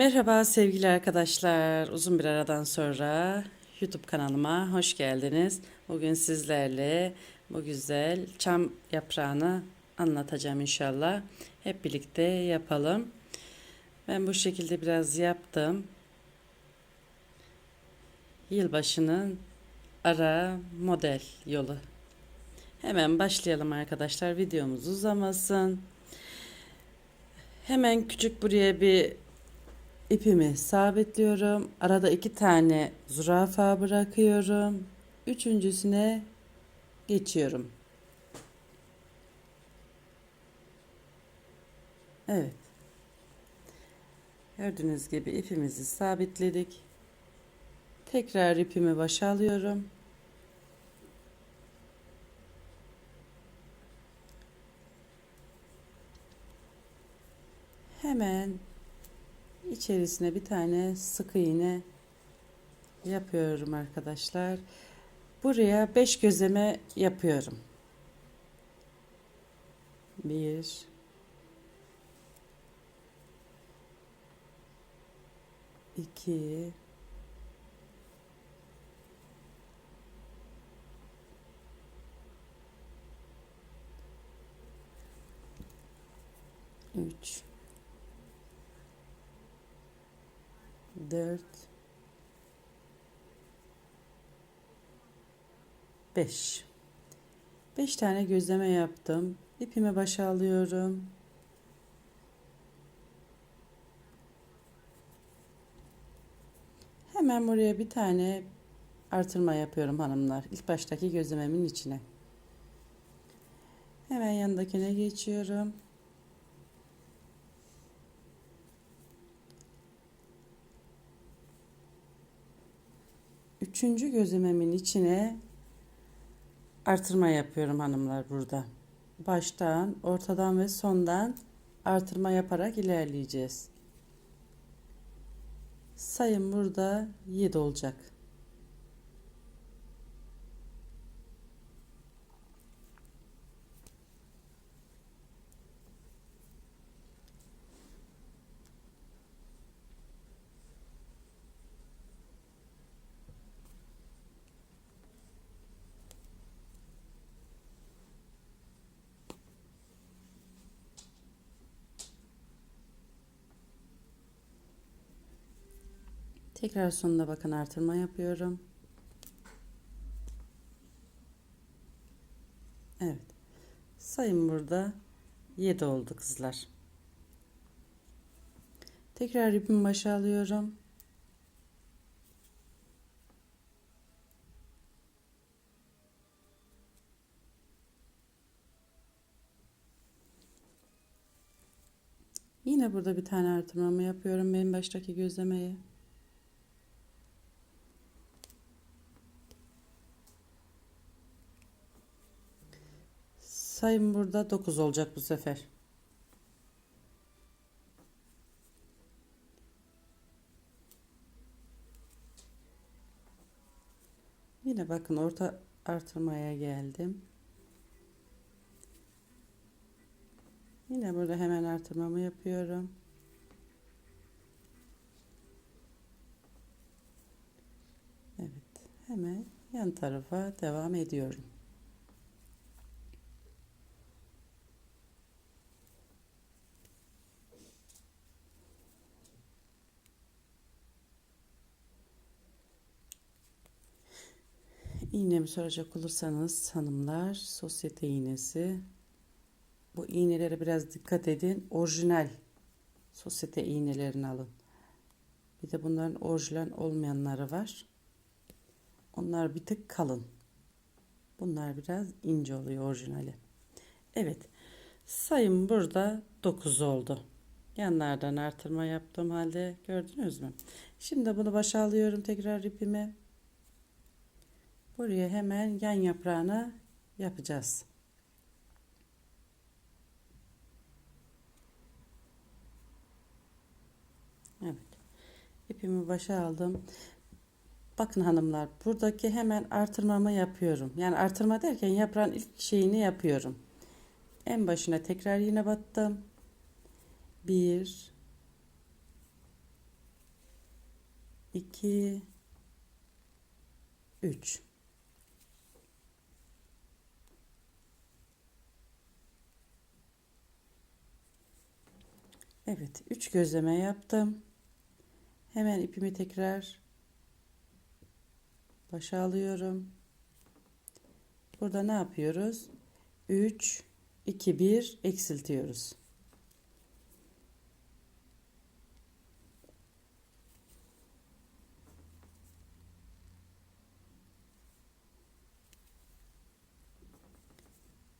Merhaba sevgili arkadaşlar. Uzun bir aradan sonra YouTube kanalıma hoş geldiniz. Bugün sizlerle bu güzel çam yaprağını anlatacağım inşallah. Hep birlikte yapalım. Ben bu şekilde biraz yaptım. Yılbaşının ara model yolu. Hemen başlayalım arkadaşlar. Videomuz uzamasın. Hemen küçük buraya bir ipimi sabitliyorum. Arada iki tane zürafa bırakıyorum. Üçüncüsüne geçiyorum. Evet. Gördüğünüz gibi ipimizi sabitledik. Tekrar ipimi başa alıyorum. Hemen içerisine bir tane sık iğne yapıyorum arkadaşlar. Buraya 5 gözleme yapıyorum. 1 2 3 4 5 5 tane gözleme yaptım. İpimi başa alıyorum. Hemen buraya bir tane artırma yapıyorum hanımlar. İlk baştaki gözlememin içine. Hemen yanındakine geçiyorum. Üçüncü gözlememin içine artırma yapıyorum hanımlar burada. Baştan, ortadan ve sondan artırma yaparak ilerleyeceğiz. Sayım burada 7 olacak. Tekrar sonuna bakın artırma yapıyorum. Evet. Sayım burada 7 oldu kızlar. Tekrar ipimi başa alıyorum. Yine burada bir tane artırmamı yapıyorum benim baştaki gözlemeye. Sayım burada 9 olacak bu sefer. Yine bakın orta artırmaya geldim. Yine burada hemen artırmamı yapıyorum. Evet, hemen yan tarafa devam ediyorum. İğnemi soracak olursanız hanımlar sosyete iğnesi. Bu iğnelere biraz dikkat edin. Orijinal sosyete iğnelerini alın. Bir de bunların orijinal olmayanları var. Onlar bir tık kalın. Bunlar biraz ince oluyor orijinali. Evet. Sayım burada 9 oldu. Yanlardan artırma yaptığım halde gördünüz mü? Şimdi bunu başa alıyorum tekrar ipimi. Buraya hemen yan yaprağını yapacağız. Evet. İpimi başa aldım. Bakın hanımlar buradaki hemen artırmamı yapıyorum. Yani artırma derken yaprağın ilk şeyini yapıyorum. En başına tekrar yine battım. Bir, 2 3 Evet, 3 gözleme yaptım. Hemen ipimi tekrar başa alıyorum. Burada ne yapıyoruz? 3 2 1 eksiltiyoruz.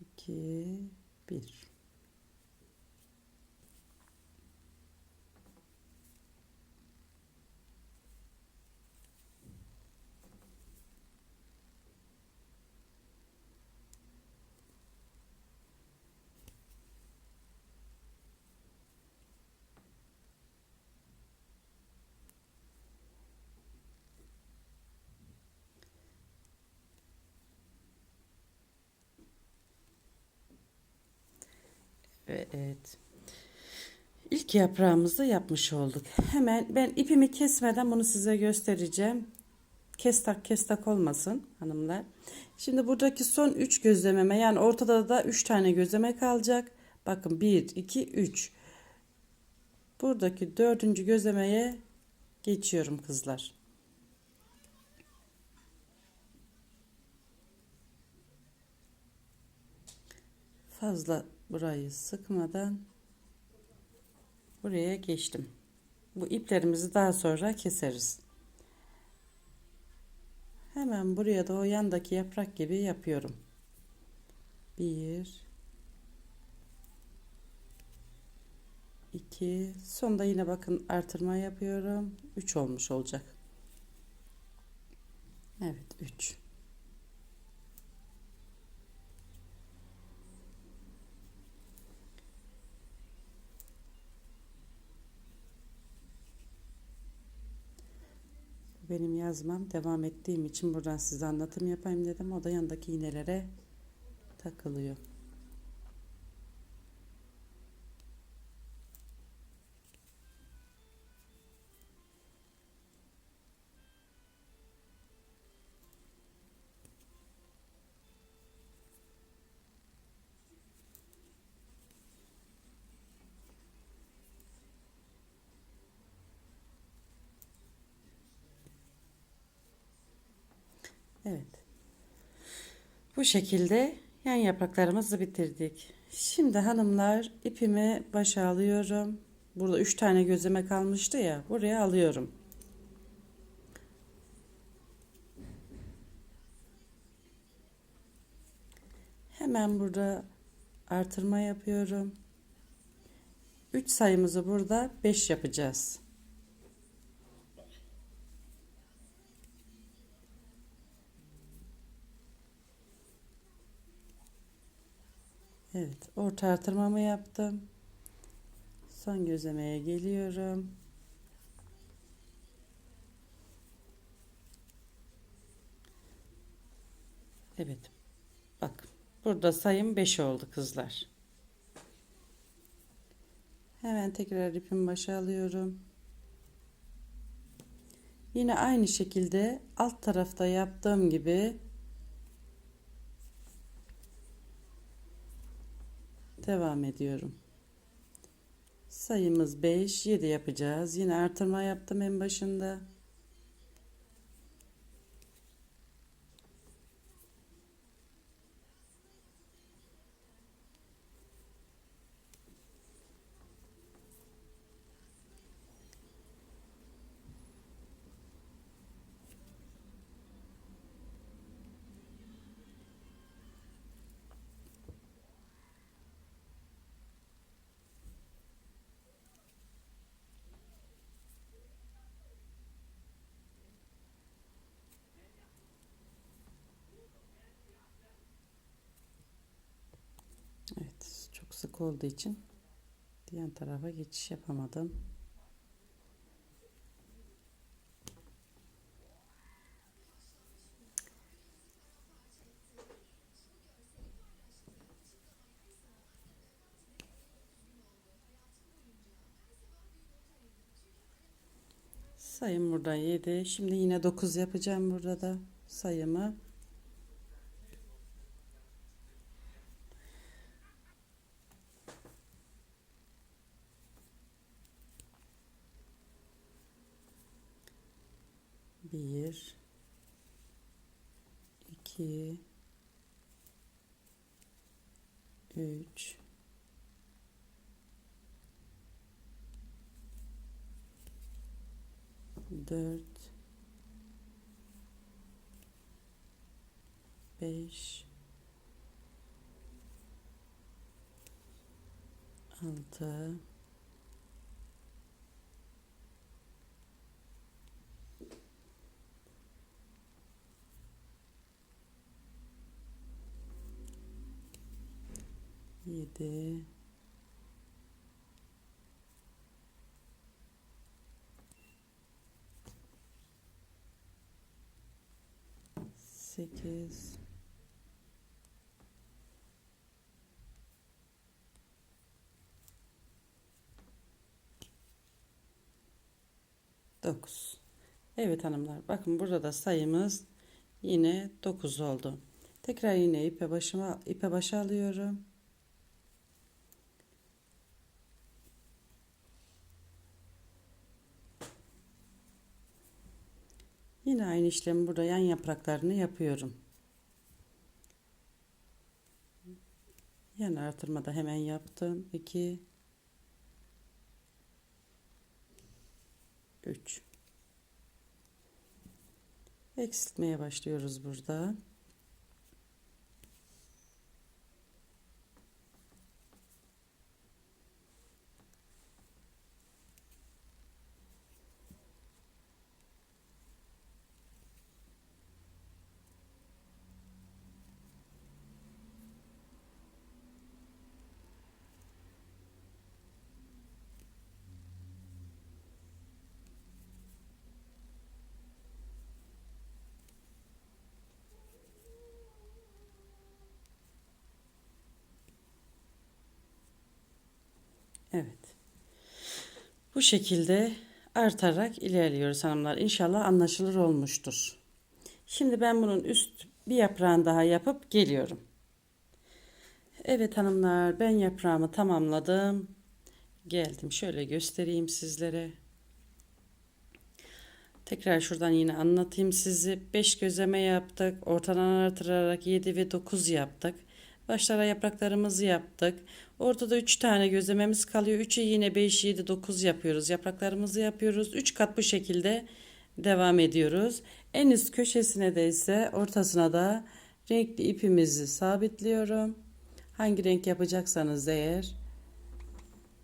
İki, bir. Evet. İlk yaprağımızı yapmış olduk. Hemen ben ipimi kesmeden bunu size göstereceğim. Kestak kestak olmasın hanımlar. Şimdi buradaki son 3 gözlememe yani ortada da 3 tane gözleme kalacak. Bakın 1, 2, 3. Buradaki dördüncü gözlemeye geçiyorum kızlar. Fazla burayı sıkmadan buraya geçtim. Bu iplerimizi daha sonra keseriz. Hemen buraya da o yandaki yaprak gibi yapıyorum. Bir, iki, sonda yine bakın artırma yapıyorum. Üç olmuş olacak. Evet, üç. Benim yazmam devam ettiğim için buradan size anlatım yapayım dedim. O da yanındaki iğnelere takılıyor. Evet. Bu şekilde yan yapraklarımızı bitirdik. Şimdi hanımlar ipimi başa alıyorum. Burada 3 tane gözleme kalmıştı ya. Buraya alıyorum. Hemen burada artırma yapıyorum. 3 sayımızı burada 5 yapacağız. Evet, orta artırmamı yaptım. Son gözlemeye geliyorum. Evet. Bak. Burada sayım 5 oldu kızlar. Hemen tekrar ipimi başa alıyorum. Yine aynı şekilde alt tarafta yaptığım gibi devam ediyorum. Sayımız 5, 7 yapacağız. Yine artırma yaptım en başında. Evet, çok sık olduğu için diğer tarafa geçiş yapamadım. Sayım burada 7. Şimdi yine 9 yapacağım burada da sayımı. 2 3 4 5 6 yedi, sekiz, dokuz. Evet hanımlar bakın burada da sayımız yine 9 oldu. Tekrar yine ipe başıma ipe başa alıyorum. Yine aynı işlemi burada yan yapraklarını yapıyorum. Yan artırmada hemen yaptım. 2 3 Eksiltmeye başlıyoruz burada. Evet. Bu şekilde artarak ilerliyoruz hanımlar. İnşallah anlaşılır olmuştur. Şimdi ben bunun üst bir yaprağını daha yapıp geliyorum. Evet hanımlar ben yaprağımı tamamladım. Geldim şöyle göstereyim sizlere. Tekrar şuradan yine anlatayım sizi. 5 gözleme yaptık. Ortadan artırarak 7 ve 9 yaptık. Başlara yapraklarımızı yaptık. Ortada 3 tane gözlememiz kalıyor. 3'ü yine 5, 7, 9 yapıyoruz. Yapraklarımızı yapıyoruz. 3 kat bu şekilde devam ediyoruz. En üst köşesine de ise ortasına da renkli ipimizi sabitliyorum. Hangi renk yapacaksanız eğer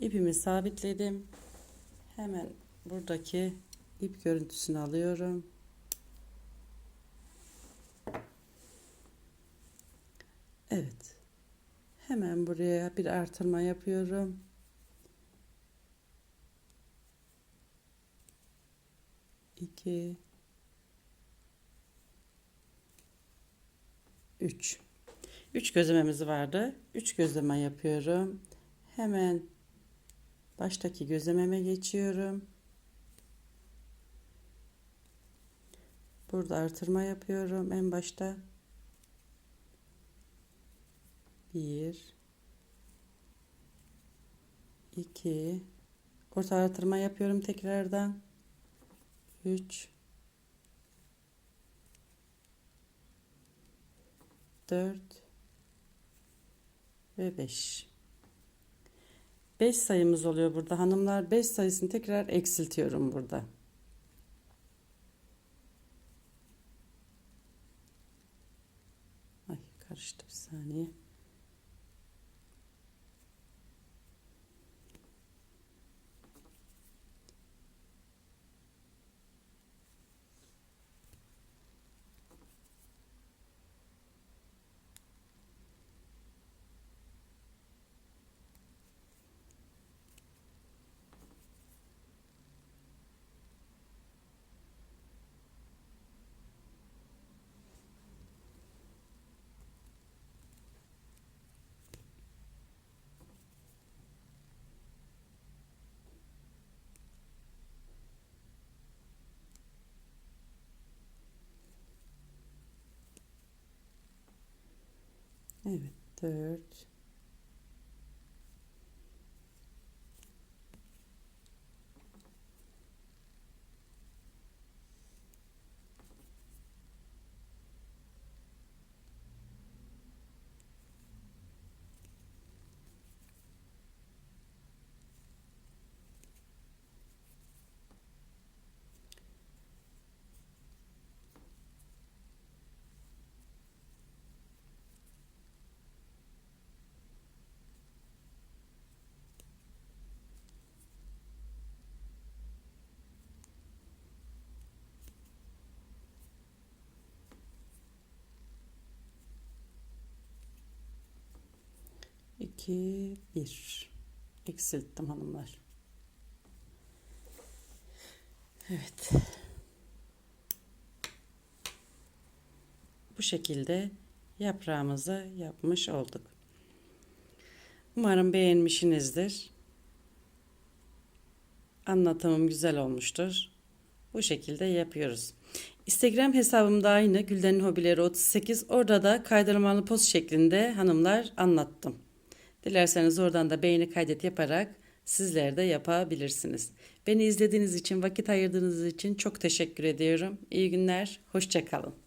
ipimi sabitledim. Hemen buradaki ip görüntüsünü alıyorum. Evet. Hemen buraya bir artırma yapıyorum. İki. Üç. Üç gözlememiz vardı. Üç gözleme yapıyorum. Hemen baştaki gözlememe geçiyorum. Burada artırma yapıyorum en başta. Bir, iki, orta artırma yapıyorum tekrardan. Üç, dört ve beş. Beş sayımız oluyor burada hanımlar. Beş sayısını tekrar eksiltiyorum burada. Ay karıştı bir saniye. Evet, 4 2 1 eksilttim hanımlar. Evet. Bu şekilde yaprağımızı yapmış olduk. Umarım beğenmişsinizdir. Anlatımım güzel olmuştur. Bu şekilde yapıyoruz. Instagram hesabım da aynı Gülden'in Hobileri 38. Orada da kaydırmalı post şeklinde hanımlar anlattım. Dilerseniz oradan da beğeni kaydet yaparak sizler de yapabilirsiniz. Beni izlediğiniz için, vakit ayırdığınız için çok teşekkür ediyorum. İyi günler, hoşçakalın.